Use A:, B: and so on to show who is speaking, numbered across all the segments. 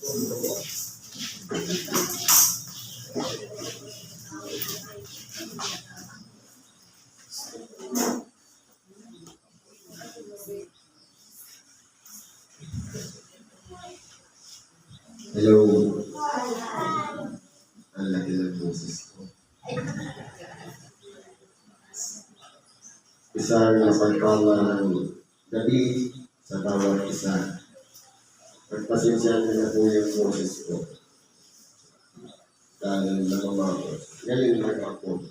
A: Hello. Ang laki ng boses ko. Isang napagkala ng gabi sa bawat isa. Niyo na po yung boses ko. Dahil namamakos. Ngayon lang ako.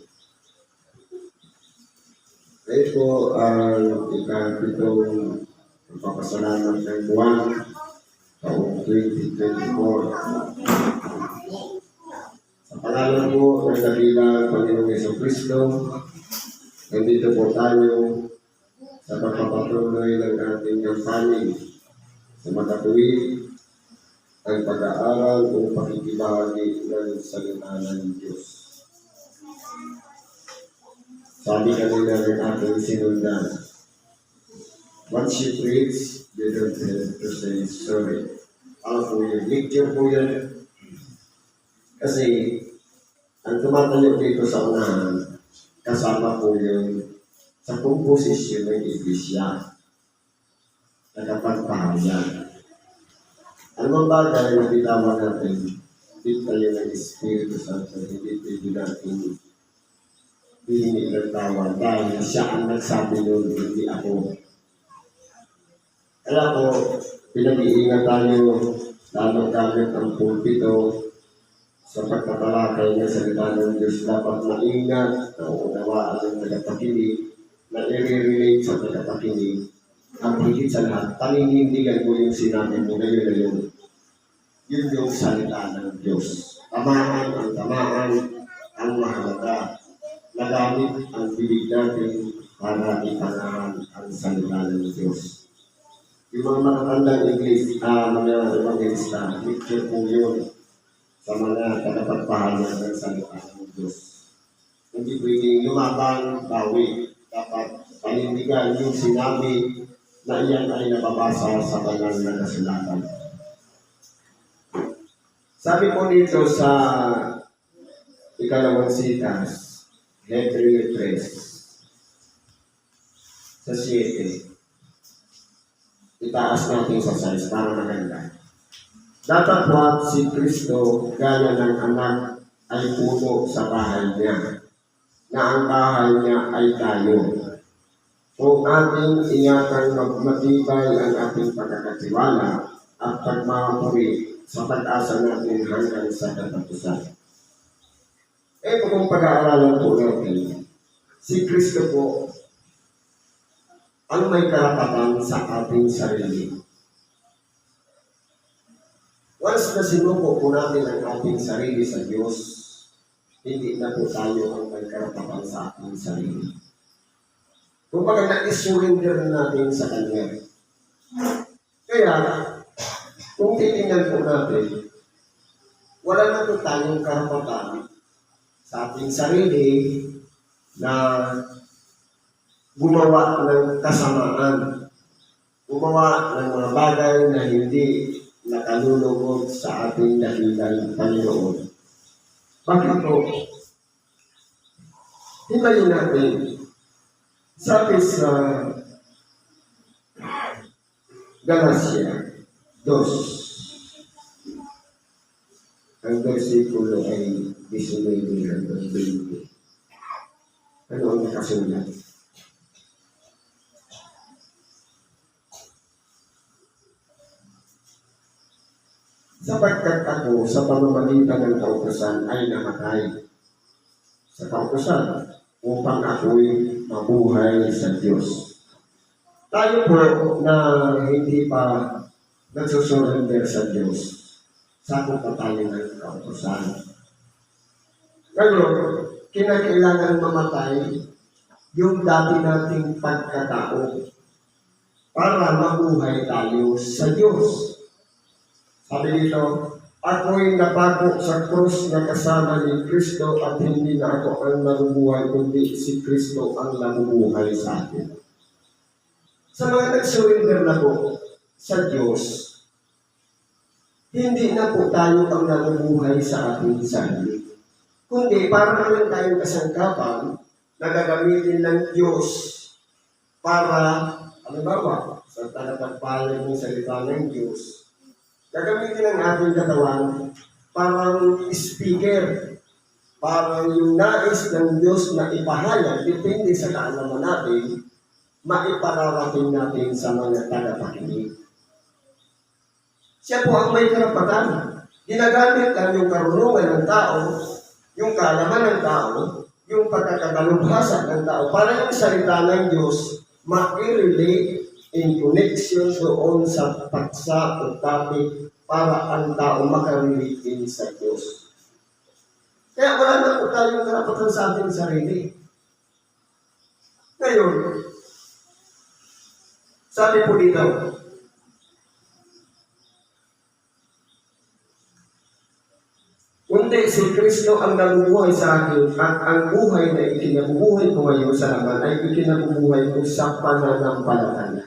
A: Ito po ang ikapitong pagpapasalamat ng buwan taong 2024. Sa pangalan po ng dakilang Panginoong Yeso Kristo, nandito po tayo sa pagpapatuloy ng ating kampanin sa makatuwid ang pag-aaral o pakikibahagi ng salita ng Diyos. Sabi kanina ng ating sinundan, What she preach, you don't have to say sorry. Ano po yun? Lecture po yan. Kasi, ang tumatayo dito sa unahan, kasama po yun sa komposisyon ng iglesia. Nakapagpahayag. Ano bang bagay na bitawan natin? Hindi tayo ng Espiritu Santo, hindi pwede natin hihingi ng tawad dahil siya ang nagsabi nun, hindi ako. Kaya po, pinag-iingat tayo lalo gamit ang pulpito sa pagtatalakay ng salita ng Diyos dapat maingat na uunawaan ng tagapakinig na i-relate sa tagapakinig ang higit sa lahat, paninindigan mo yung sinabi mo ngayon na. Yun yung salita ng Diyos. Tamaan ang tamaan ang mahalaga. Nagamit ang bibig natin para ipangaral ang salita ng Diyos. Yung mga matatandang English, ah, mga evangelista, picture po yun sa mga tagapagpahayag ng salita ng Diyos. Hindi pwedeng lumabang, bawi. Dapat panindigan yung sinabi na iyan ay nababasa sa banal na kasulatan. Sabi po dito sa ikalawang sitas, Hebrew 3, sa 7, itaas natin sa size para maganda. Datapwat si Kristo gaya ng anak ay puno sa bahay niya, na ang bahay niya ay tayo. Kung ating ingatan magmatibay ang ating pagkakatiwala at pagmamapuri sa pag-asa natin hanggang sa katapusan. Ito kung pag-aaralan po natin, si Kristo po ang may karapatan sa ating sarili. Once na sinuko po natin ang ating sarili sa Diyos, hindi na po tayo ang may karapatan sa ating sarili. Kung baga na-surrender natin sa Kanya. Kaya, kung titingnan po natin, wala na po tayong karapatan sa ating sarili na gumawa ng kasamaan, gumawa ng mga bagay na hindi nakalulugod sa ating dakilang Panginoon. Bakit po? Himayin natin. Sabi sa Galacia 2, ang versikulo ay 19 hanggang 20. Ano ang nakasulat? sapagkat ako sa pamamagitan ng kautosan ay namatay sa kautosan upang ako'y mabuhay sa Diyos. Tayo po na hindi pa nagsusurrender sa Diyos, sakot pa tayo ng kautosan. Ngayon, kinakailangan mamatay yung dati nating pagkatao para mabuhay tayo sa Diyos. Sabi dito, ako'y nabago sa krus na kasama ni Kristo at hindi na ako ang nabubuhay, kundi si Kristo ang nabubuhay sa akin. Sa mga nag-surrender na po sa Diyos, hindi na po tayo ang nabubuhay sa ating sarili. Kundi para lang tayong kasangkapan na gagamitin ng Diyos para, halimbawa, sa tagapagpalan ng salita ng Diyos, gagamitin ang ating katawan parang speaker, parang yung nais ng Diyos na ipahayag, depende sa kaalaman natin, maipararating natin sa mga tagapakinig. Siya po ang may karapatan. Ginagamit lang yung karunungan ng tao, yung kaalaman ng tao, yung pagkakabalubhasa ng tao para yung salita ng Diyos ma-relate in connection doon sa paksa o topic para ang tao makarelate sa Diyos. Kaya wala na po tayong karapatan sa ating sarili. Ngayon, sabi po dito, Kundi si Kristo ang nabubuhay sa akin at ang buhay na ikinabubuhay ko ngayon sa laman ay ikinabubuhay ko sa pananampalataya.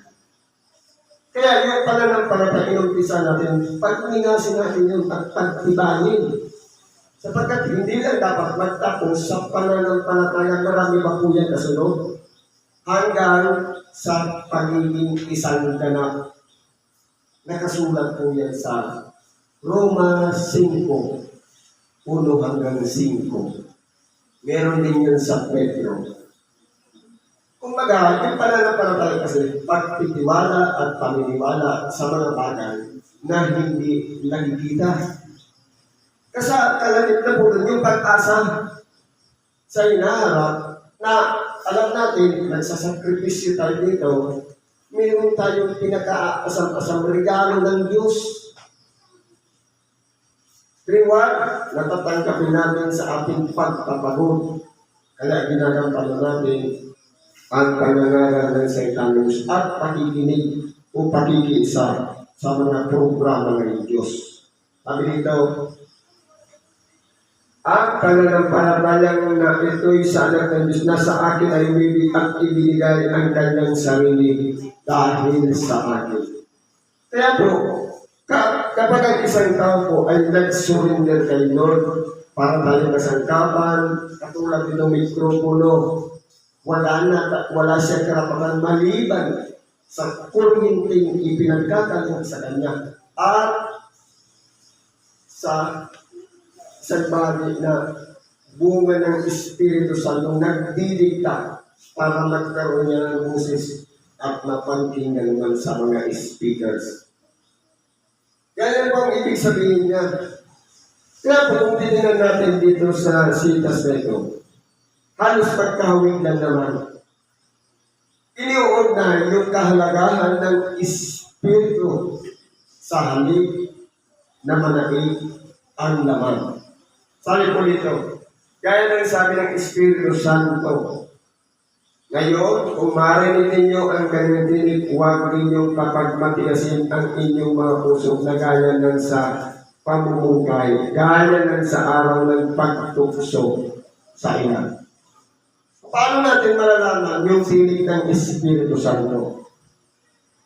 A: Kaya yung pananampalataya, inumpisa natin, pag-ingasin natin yun at pagtibayin. Sapagkat hindi lang dapat magtapos sa pananampalataya, marami pa po yan kasunod, hanggang sa pagiging isang ganap. Nakasulat po yan sa Roma 5, 1 hanggang 5. Meron din yun sa Pedro. Kumbaga, yung pananampalataya kasi pagtitiwala at paniniwala sa mga bagay na hindi nakikita. Kasi kalamit na po yung pag-asa sa inaharap na alam natin, nagsasakripisyo tayo dito, meron tayong pinaka-asam-asam regalo ng Diyos Reward, natatanggapin natin sa ating pagpapagod. Kaya ginagampanan natin ang pangangaral ng Diyos at pakikinig o pakikiisa sa mga programa ng Diyos. Sabi dito, ang pananampalatayang na ito'y sa anak ng Diyos na sa akin ay umibig at ibinigay ang kanyang sarili dahil sa akin. Kaya po, ka, kapag ang isang tao po ay nag-surrender kay Lord para tayo kasangkapan, katulad nitong mikropono, wala na, wala siyang karapatan maliban sa kuryenteng ipinagkakaroon sa kanya at sa isang bagay na bunga ng Espiritu Santo nagdidikta para magkaroon niya ng boses at mapangkingan naman sa mga speakers. Kaya po ang ibig sabihin niya. Kaya kung titignan natin dito sa sitas ito, halos pagkahawig lang naman. Iniuod na yung kahalagahan ng Espiritu sa halip na manaig ang laman. Sabi po dito, gaya ng sabi ng Espiritu Santo, ngayon, kung marinig ninyo ang kanyang tinig, huwag ninyong kapagmatigasin ang inyong mga puso na gaya ng sa pamumungkay, gaya ng sa araw ng pagtukso sa ina. Paano natin malalaman yung tinig ng Espiritu Santo?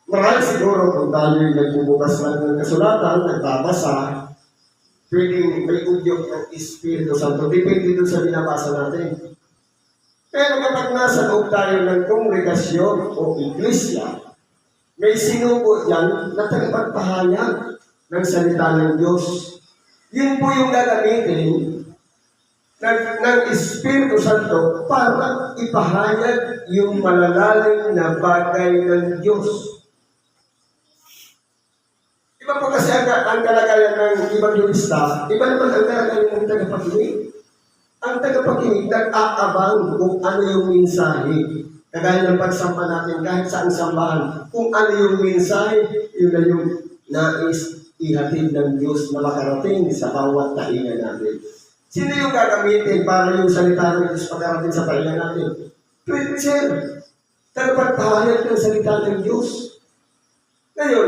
A: Marahil siguro kung tayo nagbubukas lang ng kasulatan, nagbabasa, pwedeng may udyok ng Espiritu Santo. Depende doon sa binabasa natin. Pero kapag nasa loob tayo ng kongregasyon o iglesia, may sinubo yan na tagapagpahayag ng salita ng Diyos. Yun po yung gagamitin ng, ng Espiritu Santo para ipahayag yung malalalim na bagay ng Diyos. Iba po kasi ang, ang kalagayan ng ibang lista, iba naman ang kalagayan ng tagapakinig. Ang tagapakinig nag-aabang kung ano yung mensahe. Kagaya ng pagsampa natin kahit saan sambahan. Kung ano yung mensahe, yun na yung nais ihatid ng Diyos na makarating sa bawat tainga natin. Sino yung gagamitin para yung salita ng Diyos pagkarating sa tainga natin? Preacher. Tagapagpahayag ng salita ng Diyos. Ngayon,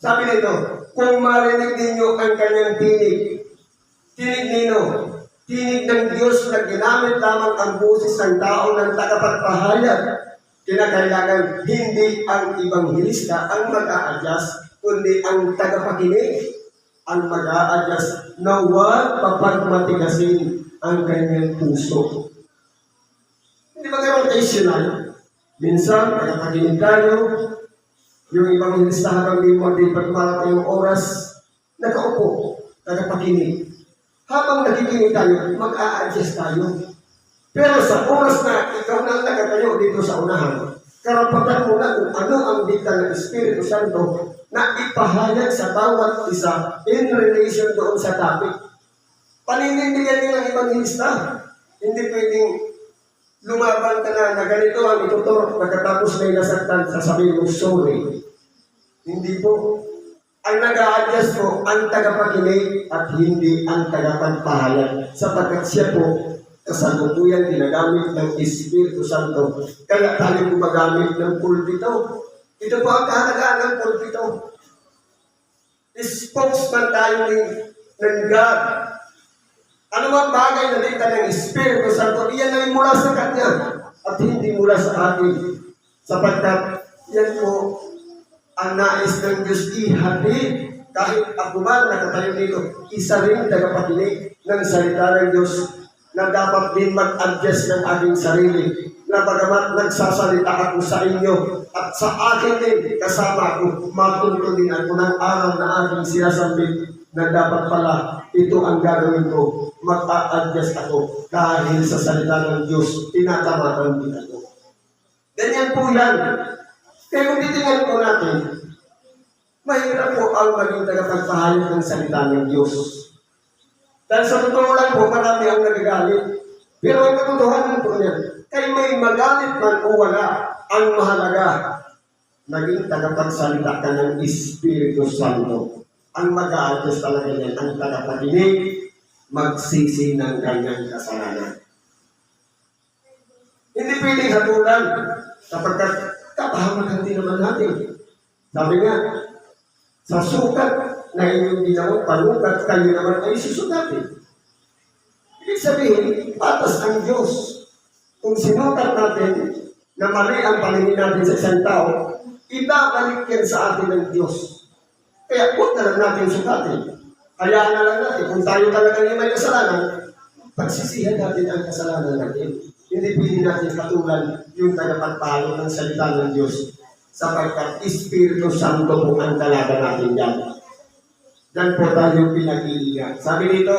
A: sabi nito, kung marinig ninyo ang kanyang tinig, tinig nino, tinig ng Diyos na ginamit lamang ang boses ng tao ng tagapagpahayag. Kinakailangan hindi ang ibang hilista ang mag-a-adjust, kundi ang tagapakinig. ang mag adjust na huwag papagmatigasin ang kanyang puso. Hindi ba kayo occasional? Minsan, nakapaginig tayo, yung ibang listahan ng limo, di pag marating yung oras, nakaupo, nakapakinig. Habang nakikinig tayo, mag-a-adjust tayo. Pero sa oras na ikaw na nakatayo dito sa unahan, karapatan mo na kung ano ang dikta ng Espiritu Santo na ipahayag sa bawat isa in relation doon sa topic. Paninindigan nila ng ibang lista. Hindi pwedeng lumaban ka na na ganito ang ituturo pagkatapos may nasaktan, sasabihin mo sorry. Hindi po. Ang nag-a-adjust po, ang tagapakinig at hindi ang tagapagpahayag sapagkat siya po kasalukuyan ginagamit ng Espiritu Santo. Kaya tayo gumagamit ng pulpito. Ito po ang kahalagaan ng pulpito. Spokesman tayo ni, ng God. Ano mang bagay na dita ng Espiritu Santo, iyan ay mula sa Kanya at hindi mula sa atin. Sapagkat yan po ang nais ng Diyos ihatid kahit ako man nakatayo dito, isa rin tagapakinig ng salita ng Diyos na dapat din mag-adjust ng aking sarili na bagamat nagsasalita ako sa inyo at sa akin din kasama ako, matuto din ako ng araw na aking sinasabi na dapat pala ito ang gagawin ko, mag-a-adjust ako dahil sa salita ng Diyos, tinatamaan din ako. Ganyan po yan. Kaya kung titingnan po natin, mahirap po ang maging tagapagpahayag ng salita ng Diyos. Dahil sa totoo lang po, marami ang nagagalit. Pero ang katotohanan po niya, kay may magalit man o wala, ang mahalaga, naging tagapagsalita ka ng Espiritu Santo. Ang mag-a-adjust talaga niyan, ang tagapakinig, magsisi ng kanyang kasalanan. Hindi pwedeng hatulan sapagkat kapahamakan din naman natin. Sabi nga, sa sukat na inyong ginawa, panukat kayo naman ay susukatin. Ibig sabihin, patas ang Diyos. Kung sinukat natin na mali ang paningin natin sa isang tao, ibabalik yan sa atin ng Diyos. Kaya huwag na lang natin sukatin. Hayaan na lang natin, kung tayo talaga yung may kasalanan, pagsisihan natin ang kasalanan natin. Hindi pwede natin patulan yung tagapagpalo ng salita ng Diyos sapagkat Espiritu Santo po ang dalaga natin yan. Yan po tayo pinag-iingat. Sabi dito,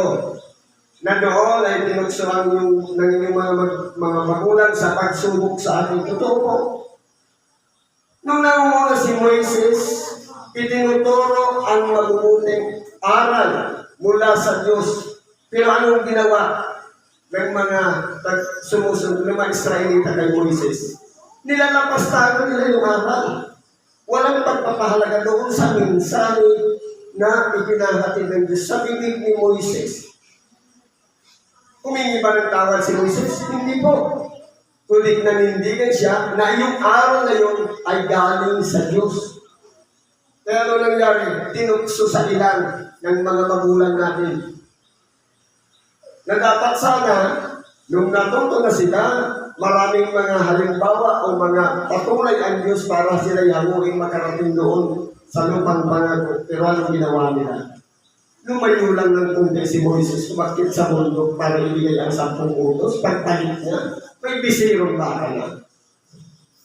A: na doon ay tinuksuhan yung, ng inyong mga, mag- mga magulang sa pagsubok sa ating totoo po. Nung nangunguna si Moises, itinuturo ang mabubuting aral mula sa Diyos. Pero anong ginawa ng mga sumusunod ng mga Israelita kay Moises? Nilalapastagan nila yung aral. Walang pagpapahalaga doon sa mensahe na ipinahatid ng Diyos sa bibig ni Moises. Humingi ba ng tawad si Moises? Hindi po. Kundi nanindigan siya na yung araw na yun ay galing sa Diyos. Kaya ano nangyari? Tinukso sa ilan ng mga magulang natin. Na dapat sana, nung natuto na sila, maraming mga halimbawa o mga patuloy ang Diyos para sila hanguin makarating doon sa lupang pangako. Pero anong ginawa nila? Lumayo lang ng kunti si Moises kumakit sa mundo para ibigay ang sampung utos. Pagpalit niya, may bisirong baka na.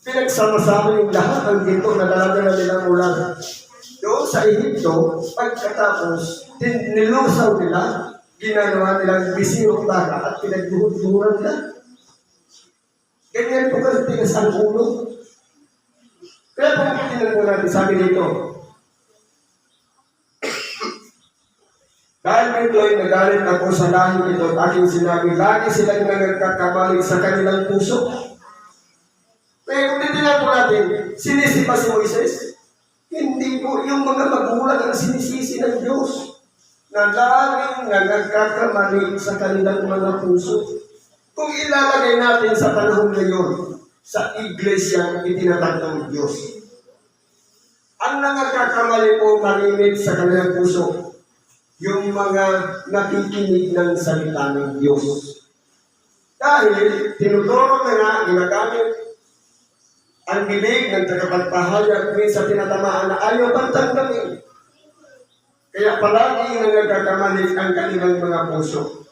A: Pinagsama-sama yung lahat ng ginto na dala-dala nila mula doon sa Ehipto, pagkatapos, nilusaw nila, ginagawa nilang bisirong baka at pinagbuhod-buhuran nila. Ganyan po kasi tigas ang ulo. Kaya kung titignan po natin, sabi dito, dahil dito ay nagalit ako sa lahing ito at aking sinabi, lagi silang na nagkakamali sa kanilang puso. Kaya kung titignan po natin, sinisi pa si Moises? Hindi po yung mga magulang ang sinisisi ng Diyos na laging na nagkakamali sa kanilang mga puso. Kung ilalagay natin sa panahon ngayon, sa iglesia itinatag ng Diyos. Ang nangagkakamali po malimit sa kanilang puso, yung mga nakikinig ng salita ng Diyos. Dahil tinuturo na nga, ginagamit ang bibig ng tagapagpahayag minsan tinatamaan na ayaw bang tanggapin. Kaya palagi na nagkakamali ang kanilang mga puso.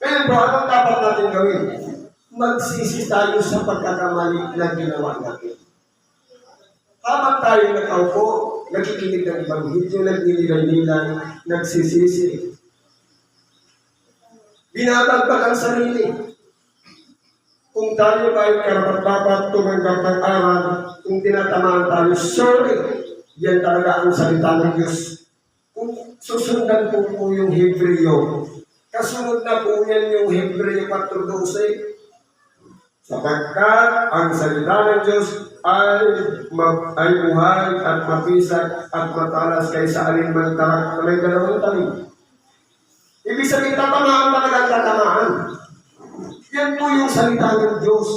A: Ngayon po, anong dapat natin gawin? Magsisi tayo sa pagkakamali na ginawa natin. Habang tayo nakaupo, nakikinig ng ibang video, nagninilay-nilay, nagsisisi. Binabagpag ang sarili. Kung tayo ba ay karapat-dapat tumanggap ng aral, kung tinatamaan tayo, sorry, yan talaga ang salita ng Diyos. Susundan po po yung Hebreo, kasunod na po yan yung Hebreo 4.12, sapagkat ang salita ng Diyos ay, ma- ay buhay at mabisag at matalas kaysa alin man tarak na may dalawang talim. Ibig sabihin, tatamaan talaga ang tatamaan. Yan po yung salita ng Diyos.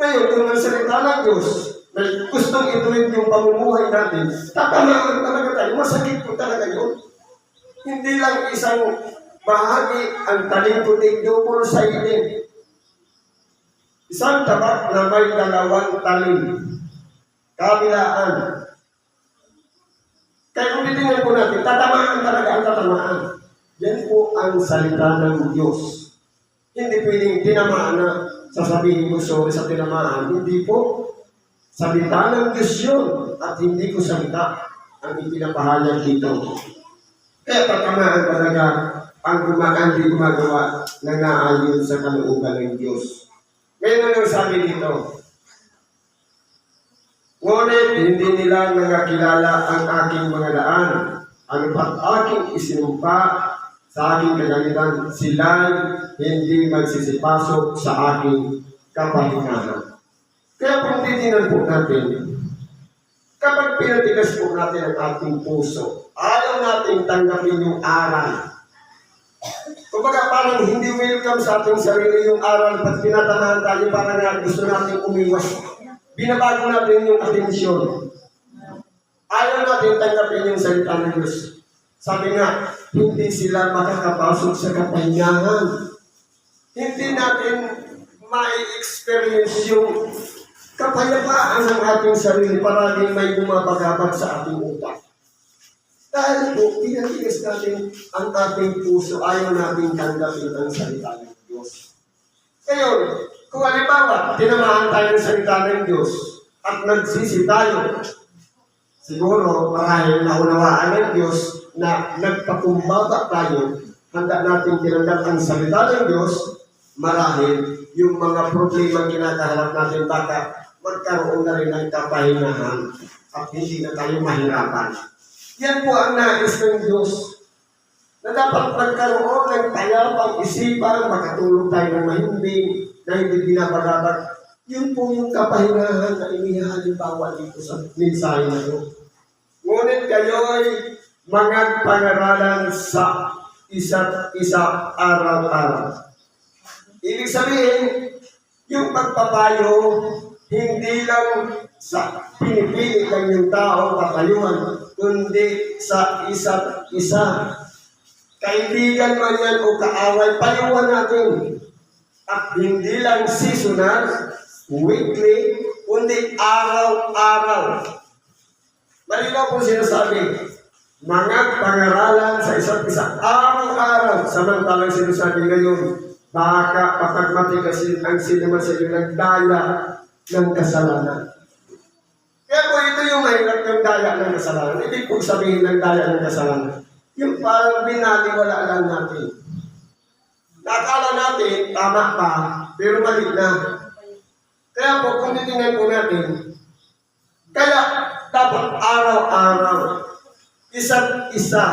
A: Ngayon, kung ang salita ng Diyos, na gustong ituloy yung pamumuhay natin, tatamaan talaga tayo. Masakit po talaga yun. Hindi lang isang bahagi ang talim kunig double sided. Isang tabak na may dalawang talim. Kabilaan. Kaya kung titingnan po natin, tatamaan talaga ang tatamaan. Yan po ang salita ng Diyos. Hindi pwedeng tinamaan na sasabihin ko sorry sa tinamaan. Hindi po. Salita ng Diyos yun. At hindi ko salita ang ipinapahayag dito. Kaya tatamaan talaga ang gumaan di gumagawa na naayon sa kalooban ng Diyos. Ngayon ano sabi dito? Ngunit hindi nila nangakilala ang aking mga daan. Ano pat aking isinumpa sa aking kagamitan, sila hindi magsisipasok sa aking kapahingahan. Kaya kung titingnan po natin, kapag pinatigas po natin ang ating puso, ayaw natin tanggapin yung aral. Kumbaga parang hindi welcome sa ating sarili yung aral pag tinatanahan tayo parang nga gusto natin umiwas. Binabago natin yung atensyon. Ayaw natin tanggapin yung salita ng Diyos. Sabi nga, hindi sila makakapasok sa kapahingahan. Hindi natin ma-experience yung kapayapaan ng ating sarili parang may bumabagabag sa ating utak. Dahil po, pinatigas natin ang ating puso, ayaw natin tanggapin ang salita ng Diyos. Ngayon, kung halimbawa, tinamaan tayo ng salita ng Diyos at nagsisi tayo, siguro marahil naunawaan ng Diyos na nagpakumbaba tayo, handa natin tinanggap ang salita ng Diyos, marahil yung mga problema kinakaharap natin baka magkaroon na rin ng kapahingahan at hindi na tayo mahirapan. Yan po ang nais ng Diyos na dapat magkaroon ng tayapang isipan, makatulog tayo ng mahimbing, na hindi binabagabag. Yun po yung kapahingahan na inihalimbawa dito sa mensahe na ito. Ngunit kayo'y mga pangaralan sa isa't isa araw-araw. Ibig sabihin, yung pagpapayo, hindi lang sa pinipili lang yung tao papayuhan, kundi sa isa't isa. Kaibigan man yan o kaaway, payuhan natin. At hindi lang seasonal, weekly, kundi araw-araw. Malinaw po sinasabi, mga pangaralan sa isa't isa, araw-araw, samantalang sinasabi ngayon, baka papagmatigasin ang sinima sa iyo nagdaya ng kasalanan. Kaya po ito yung mahirap ng daya ng kasalanan. Ibig po sabihin ng daya ng kasalanan. Yung parang binaliwala lang natin. Nakala natin, tama pa, pero mali na. Kaya po, kung titingnan po natin, kaya dapat araw-araw, isa't isa,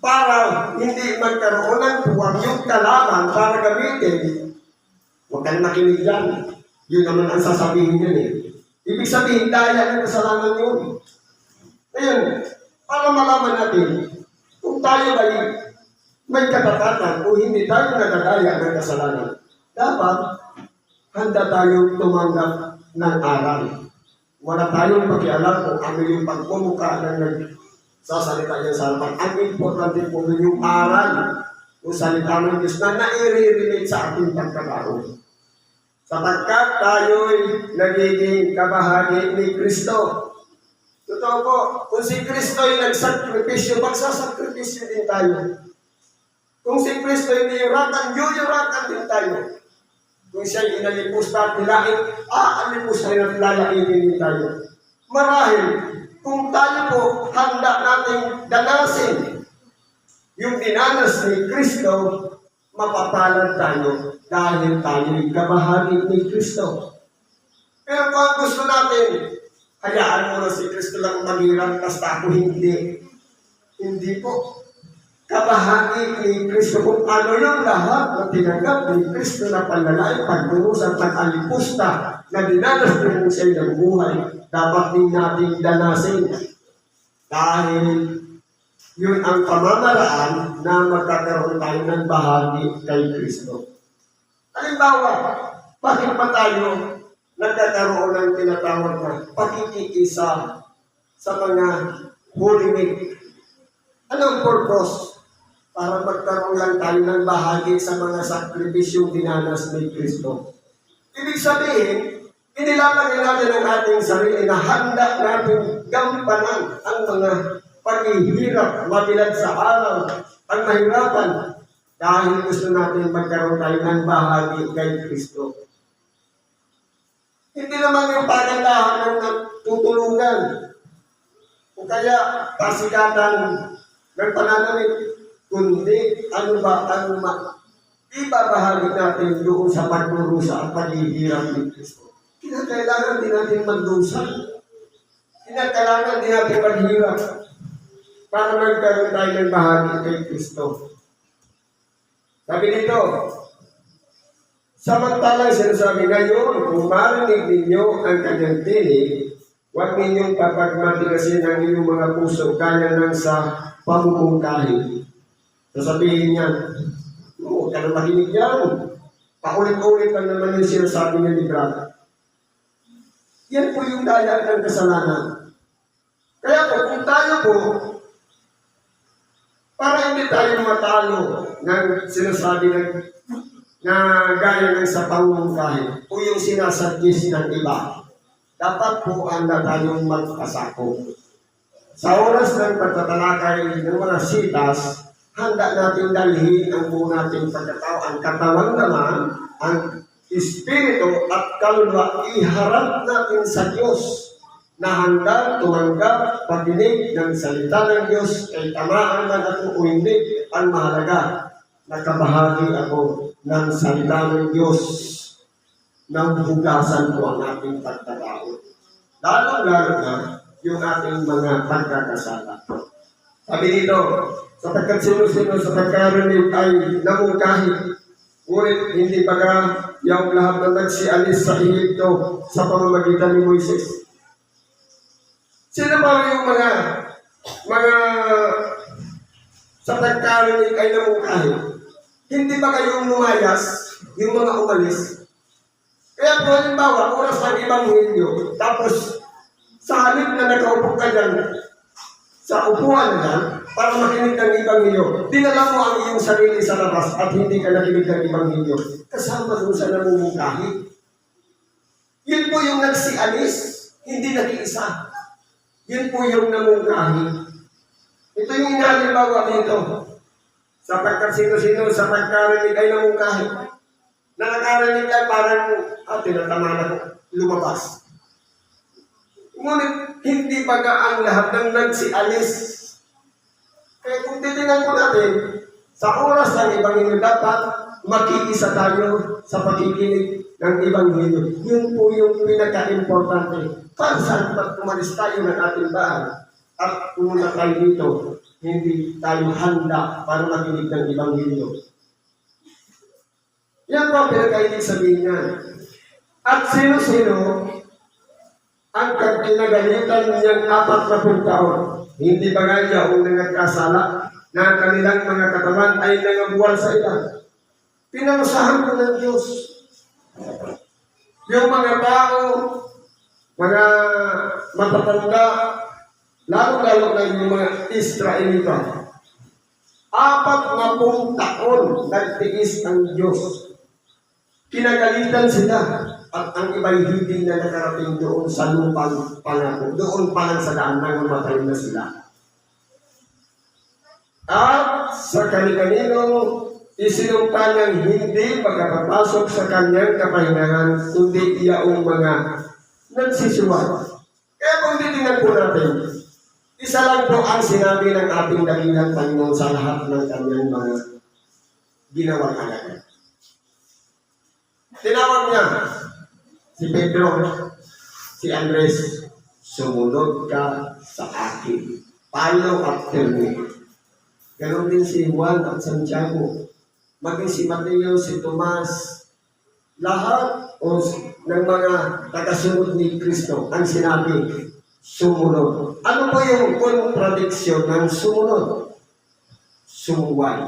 A: para hindi magkaroon ng puwang yung kalaban para gamitin. Huwag kang makinig yan. Yun naman ang sasabihin yan eh. Ibig sabihin, daya ng kasalanan yun. Ngayon, para malaman natin, kung tayo ay may katapatan o hindi tayo nagdadaya ng kasalanan, dapat handa tayong tumanggap ng aral. Wala tayong pakialam kung ano yung pagmumukha ng nagsasalita niya sa harapan. Ang importante po yung aral o salita ng Diyos na nai-relate sa ating pagkakaroon. Sapagkat tayo'y nagiging kabahagi ni Kristo. Totoo po, kung si Kristo ay nagsakripisyo, magsasakripisyo din tayo. Kung si Kristo hindi yurakan, yuyurakan din tayo. Kung siya inalipos at nilain, aalipos rin at lalainin din tayo. Marahil, kung tayo po handa nating danasin yung dinanas ni Kristo, mapapalad tayo dahil tayo'y kabahagi ni Kristo. Pero kung ang gusto natin, hayaan mo na si Kristo lang maghirap, basta ako hindi. Hindi po. Kabahagi ni Kristo kung ano yung lahat na tinanggap ni Kristo na panlalay, pagbuhos at pag-alipusta na dinanas ng siya'y nabubuhay, dapat din natin danasin. Dahil yun ang pamamaraan na magkakaroon tayo ng bahagi kay Kristo. Halimbawa, bakit pa tayo nagkakaroon ng tinatawag na pakikiisa sa mga Holy Week? Anong purpose? Para magkaroon lang tayo ng bahagi sa mga sakripisyong dinanas ni Kristo. Ibig sabihin, inilalagay natin ang ating sarili na handa natin gampanan ang mga paghihirap, mabilad sa araw, ang mahirapan, dahil gusto natin magkaroon tayo ng bahagi kay Kristo. Hindi naman yung pagandahan ng tutulungan. O kaya pasikatan ng pananamit, kundi ano ba ang ibabahagi natin doon sa pagdurusa at paghihirap ni Kristo. Kinakailangan din natin magdusa. Kinakailangan din natin maghirap para magkaroon tayo ng bahagi kay Kristo. Sabi dito, samantalang sinasabi ngayon, kung marinig ninyo ang kanyang tinig, huwag ninyong papagmatigasin ang inyong mga puso kaya ng sa pamumungkahi. Sasabihin niya, huwag ka na makinig yan. Paulit-ulit lang naman yung sinasabi niya ni Brad. Yan po yung daya ng kasalanan. Kaya po, kung tayo po, para hindi tayo matalo ng sinasabi ng na gaya ng sa pangungkahi o yung sinasadis ng iba, dapat po anda tayong magpasako. Sa oras ng pagtatalakay ng mga sitas, handa natin dalhin ang buong nating pagkatao, ang katawan naman, ang espiritu at kaluluwa, iharap natin sa Diyos na handa tumanggap patinig ng salita ng Diyos kay tamaan man ako o hindi ang mahalaga nakabahagi ako ng salita ng Diyos nang hugasan ko ang ating pagkatao. Lalo-lalo na yung ating mga pagkakasala. Sabi dito, sapagkat sino-sino sa pagkarinig ay namungkahi, ngunit hindi baga yung lahat na nagsialis sa Egypto sa pamamagitan ni Moises. Sino ba yung mga mga sa pagkarinig ay namungkahi? Hindi ba kayong lumayas, yung mga umalis? Kaya po, halimbawa, oras ng Ebanghelyo, tapos sa halip na nakaupo ka dyan, sa upuan na para makinig ng Ebanghelyo, dinala mo ang iyong sarili sa labas at hindi ka nakinig ng Ebanghelyo. Kasama doon sa namumungkahi. Yun po yung nagsialis, hindi nag-iisa. Yun po yung namungkahi. Ito yung inalimbawa dito. Sapagkat sino-sino sa pagkarinig ay namungkahi. Na nakarinig ay parang, ah, tinatama na ko, lumabas. Ngunit, hindi baga ang lahat ng nagsialis. Kaya kung titingnan ko natin, sa oras ng Ebanghelyo dapat makiisa tayo sa pakikinig ng Ebanghelyo. Yun po yung pinaka-importante. Para saan pag umalis tayo ng ating bahay at pumunta tayo dito, hindi tayo handa para makinig ng Ebanghelyo. Yan po ang pinakainig sabihin niya. At sino-sino ang kinagalitan niyang apat na taon. Hindi ba nga yung nagkasala na ang kanilang mga katawan ay nangabuwal sa ilan? Pinarusahan ko ng Diyos. Yung mga tao, mga matatanda, lalo-lalo na yung mga Israelita, apat na pung taon nagtiis ang Diyos. Kinagalitan sila. At ang iba'y hindi na nakarating doon sa lupang pangako. Doon pa lang sa daan nang mamatay na sila. At sa kanikanino isinumpa ng hindi makapapasok sa kanyang kapahingahan, kundi iyaong mga nagsisiwa. Kaya kung titingnan po natin, isa lang po ang sinabi ng ating dakilang Panginoon sa lahat ng kanyang mga ginawang alaga. Tinawag niya si Pedro, si Andres, sumunod ka sa akin. Follow after me. Ganon din si Juan at Santiago. Maging si Mateo, si Tomas, lahat o ng mga tagasunod ni Kristo ang sinabi, sumunod. Ano po yung contradiction ng sumunod? Sumuway.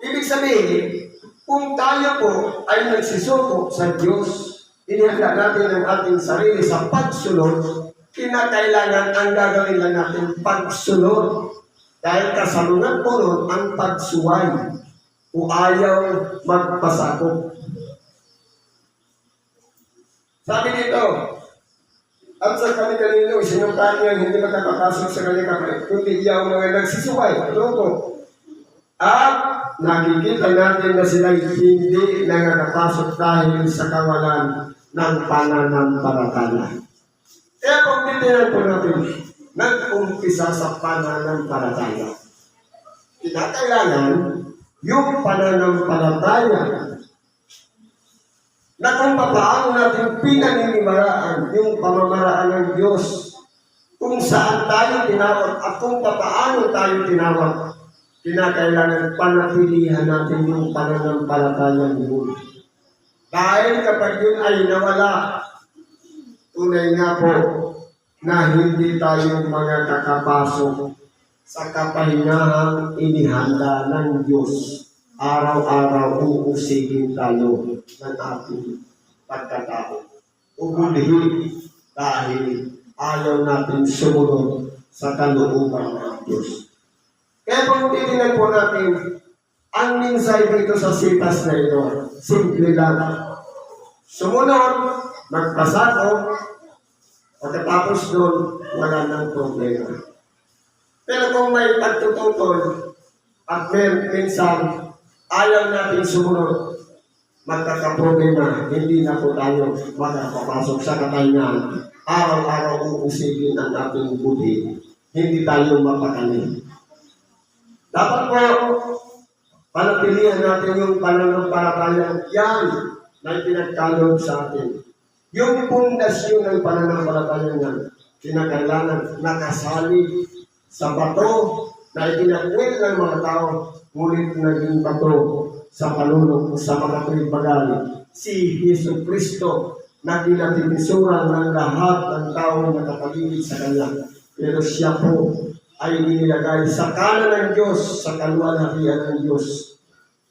A: Ibig sabihin, kung tayo po ay nagsisuko sa Diyos, inihanda natin ang ating sarili sa pagsunod, kinakailangan ang gagawin lang natin pagsunod. Dahil kasalungan po nun ang pagsuway o ayaw magpasakop. Sabi dito, at sa kanikanino, sinuntahan niya hindi makakapasok sa kanyang kapatid, kundi iyaw mga nagsisuway, loko. At nakikita natin na sila hindi nakakapasok dahil sa kawalan ng pananampalataya. Kaya kung titignan po natin, nag-umpisa sa pananampalataya. Kinakailangan yung pananampalataya na kung paano natin pinaniniwalaan yung pamamaraan ng Diyos kung saan tayo tinawag at kung paano tayo tinawag, kinakailangan panatilihan natin yung pananampalatayang yun. Dahil kapag yun ay nawala, tunay nga po na hindi tayo mga kakapasok sa kapahingahang inihanda ng Diyos. Araw-araw uusigin tayo ng ating pagkatao. Ugulhin dahil ayaw natin sumunod sa kalooban ng Diyos. Kaya kung titingnan po natin, ang minsay dito sa sitas na ito, simple lang. Sumunod, magpasako, pagkatapos doon, wala nang problema. Pero kung may pagtututol, at may minsan, ayaw natin sumunod, magkakaproblema, hindi na po tayo makakapasok sa katahingan. Araw-araw uusigin ang ating buti, hindi tayo mapakali. Dapat po, panatilihan natin yung pananampalataya yan na pinagkaloob sa atin. Yung pundasyon ng pananampalataya yan, kinakailangan nakasali sa bato na itinakwil ng mga tao, ngunit naging bato sa panunong sa mga bagay. Si Yesu Kristo na kinatinisura ng lahat ng tao na nakapaligid sa Kanya. Pero siya po ay inilagay sa kanan ng Diyos, sa kaluwalhatian ng Diyos,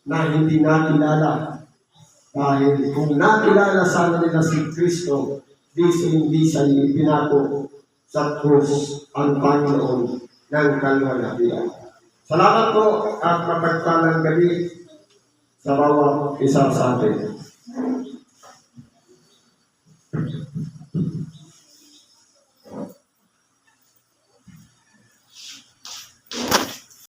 A: na hindi nakilala. Dahil kung nakilala sana nila si Kristo, di hindi sa ipinako sa krus ang Panginoon ng kaluwalhatian. Salamat po at mapagpalang gabi sa bawat isa sa atin.